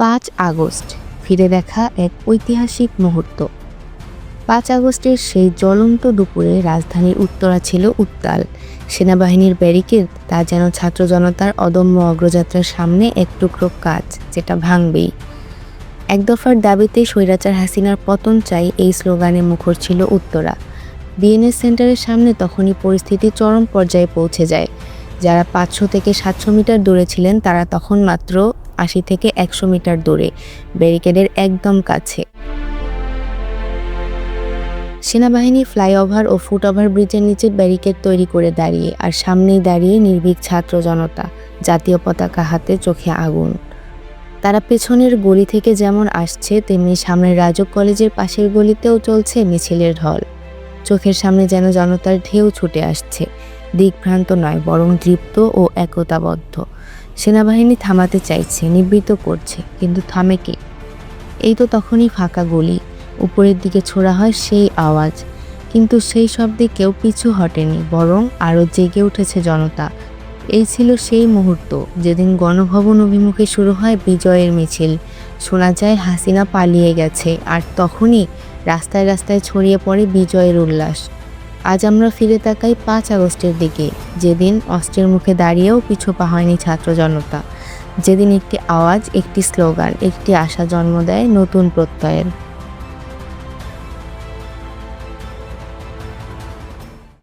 পাঁচ আগস্ট, ফিরে দেখা এক ঐতিহাসিক মুহূর্ত। পাঁচ আগস্টের সেই জ্বলন্ত দুপুরে রাজধানীর উত্তরা ছিল উত্তাল। সেনাবাহিনীর ব্যারিকেড তা যেন ছাত্র জনতার অদম্য অগ্রযাত্রার সামনে এক টুকরো কাজ, যেটা ভাঙবেই। এক দফার দাবিতে স্বৈরাচার হাসিনার পতন চাই এই স্লোগানে মুখর ছিল উত্তরা। বিএনএস সেন্টারের সামনে তখনই পরিস্থিতি চরম পর্যায়ে পৌঁছে যায়। যারা পাঁচশো থেকে সাতশো মিটার দূরে ছিলেন তারা তখন মাত্র আশি থেকে একশো মিটার দূরে, ব্যারিকেডের একদম কাছে। সেনাবাহিনী ফ্লাইওভার ও ফুটওভার ব্রিজের নিচে ব্যারিকেড তৈরি করে দাঁড়িয়ে আর সামনেই দাঁড়িয়ে নির্ভীক ছাত্র জনতা, জাতীয় পতাকা হাতে চোখে আগুন। তারা পেছনের গলি থেকে যেমন আসছে, তেমনি সামনের রাজক কলেজের পাশের গলিতেও চলছে মিছিলের ঢল। চোখের সামনে যেন জনতার ঢেউ ছুটে আসছে। দিকভ্রান্ত নয়, বরং দৃপ্ত ও একতাবদ্ধ। সেনাবাহিনী থামাতে চাইছে নিবৃত্ত করছে, কিন্তু থামে কে? এই তো তখনই ফাঁকা গলি, উপরের দিকে ছোড়া হয় সেই আওয়াজ। কিন্তু সেই শব্দে কেউ পিছু হটেনি, বরং আরও জেগে উঠেছে জনতা। এই ছিল সেই মুহূর্ত, যেদিন গণভবন অভিমুখে শুরু হয় বিজয়ের মিছিল। শোনা যায় হাসিনা পালিয়ে গেছে, আর তখনই রাস্তায় রাস্তায় ছড়িয়ে পড়ে বিজয়ের উল্লাস। আজ আমরা ফিরে তাকাই পাঁচ আগস্টের দিকে, যেদিন অস্ত্রের মুখে দাঁড়িয়েও পিছু পা হয়নি ছাত্র জনতা। যেদিন একটি আওয়াজ, একটি স্লোগান, একটি আশা জন্ম দেয় নতুন প্রত্যয়ের।